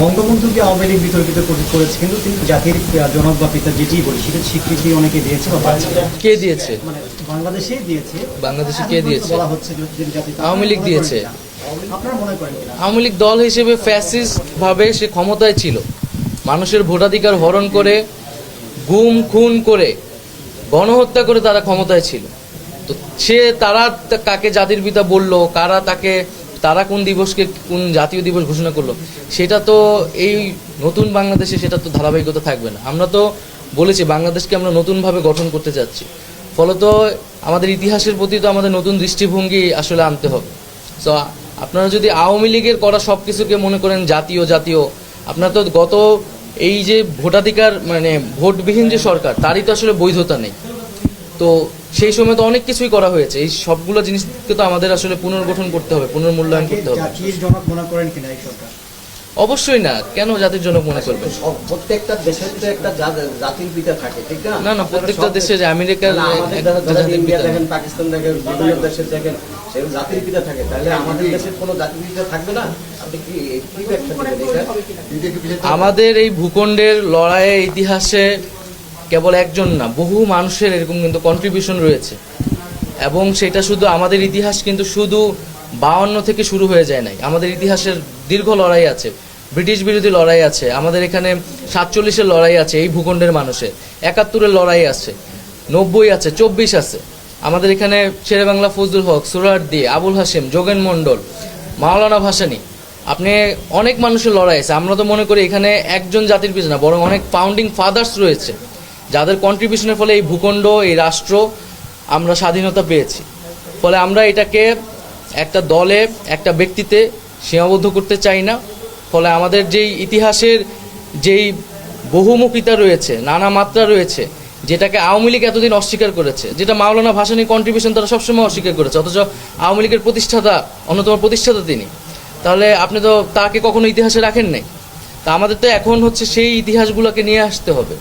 বঙ্গবন্ধুকে আওয়ামী লীগ বিতর্কিত করেছে কিন্তু তিনি জাতির জনক বা পিতা যেটি বলি সেটা স্বীকৃতি অনেকে দিয়েছে বা কে দিয়েছে? মানে বাংলাদেশেই দিয়েছে। বাংলাদেশে কে দিয়েছে? বলা হচ্ছে আওয়ামী লীগ দিয়েছে। আওয়ামী লীগ দল হিসেবে ফ্যাসিস্ট ভাবে সে ক্ষমতায় ছিল। মানুষের ভোটাধিকার হরণ করে গুম খুন করে গণহত্যা করে তারা ক্ষমতায় ছিল। তো সে তারা কাকে জাতির পিতা বলল কারা তাকে তারা কোন দিবসকে কোন জাতীয় দিবস ঘোষণা করল, সেটা তো এই নতুন বাংলাদেশে সেটা তো ধারাবাহিকতা থাকবে না। আমরা তো বলেছি বাংলাদেশকে আমরা নতুনভাবে গঠন করতে চাচ্ছি। ফলত আমাদের ইতিহাসের প্রতি তো আমাদের নতুন দৃষ্টিভঙ্গি আসলে আনতে হবে। তো আপনারা যদি আওয়ামী লীগের করা সব কিছুকে মনে করেন জাতীয় জাতীয়, আপনার তো গত এই যে ভোটাধিকার মানে ভোটবিহীন যে সরকার, তারই তো আসলে বৈধতা নেই। তো সেই সময় তো অনেক কিছুই করা হয়েছে। এই সবগুলো জিনিসকে তো আমাদের আসলে পুনর্গঠন করতে হবে পুনর্মূল্যায়ন করতে হবে। জাতির জনক মনে করেন কিনা এই সরকার অবশ্যই না। কেন জাতির জন্য মনে করবে? সব প্রত্যেকটা দেশের তো একটা জাতির পিতা থাকে ঠিক না? না না প্রত্যেকটা দেশে যে আমেরিকার ইন্ডিয়া পিতা দেখেন পাকিস্তান দেখেন বিভিন্ন দেশের দেখেন সেরকম জাতির পিতা থাকে। তাহলে আমাদের দেশের কোনো জাতির পিতা থাকবে না? আমাদের এই ভূখণ্ডের লড়াইয়ের ইতিহাসে কেবল একজন না, বহু মানুষের এরকম কিন্তু কন্ট্রিবিউশন রয়েছে। এবং সেটা শুধু আমাদের ইতিহাস কিন্তু শুধু বাউন্ন থেকে শুরু হয়ে যায় নাই। আমাদের ইতিহাসের দীর্ঘ লড়াই আছে, ব্রিটিশ বিরোধী লড়াই আছে, আমাদের এখানে সাতচল্লিশের লড়াই আছে, এই ভূখণ্ডের মানুষের। একাত্তরের লড়াই আছে, নব্বই আছে, চব্বিশ আছে। আমাদের এখানে শেরে বাংলা ফজলুল হক সুরারদি আবুল হাসিম যোগেন মণ্ডল, মাওলানা ভাসানি, আপনি অনেক মানুষের লড়াই আছে। আমরা তো মনে করি এখানে একজন জাতির পিছনে, বরং অনেক ফাউন্ডিং ফাদার্স রয়েছে। যাদের কন্ট্রিবিউশনের ফলে এই ভূখণ্ড, এই রাষ্ট্র আমরা স্বাধীনতা পেয়েছি। ফলে আমরা এটাকে একটা দলে, একটা ব্যক্তিতে সীমাবদ্ধ করতে চাই না। ফলে আমাদের যেই ইতিহাসের যেই বহুমুখিতা রয়েছে, নানা মাত্রা রয়েছে, যেটাকে আওয়ামী লীগ এতদিন অস্বীকার করেছে, যেটা মাওলানা ভাসানী কন্ট্রিবিউশন তারা সবসময় অস্বীকার করেছে, অথচ আওয়ামী লীগের প্রতিষ্ঠাতা, অন্যতম প্রতিষ্ঠাতা তিনি। তাহলে আপনি তো তাকে কখনো ইতিহাসে রাখেন নাই? তা আমাদের তো এখন হচ্ছে সেই ইতিহাসগুলোকে নিয়ে আসতে হবে।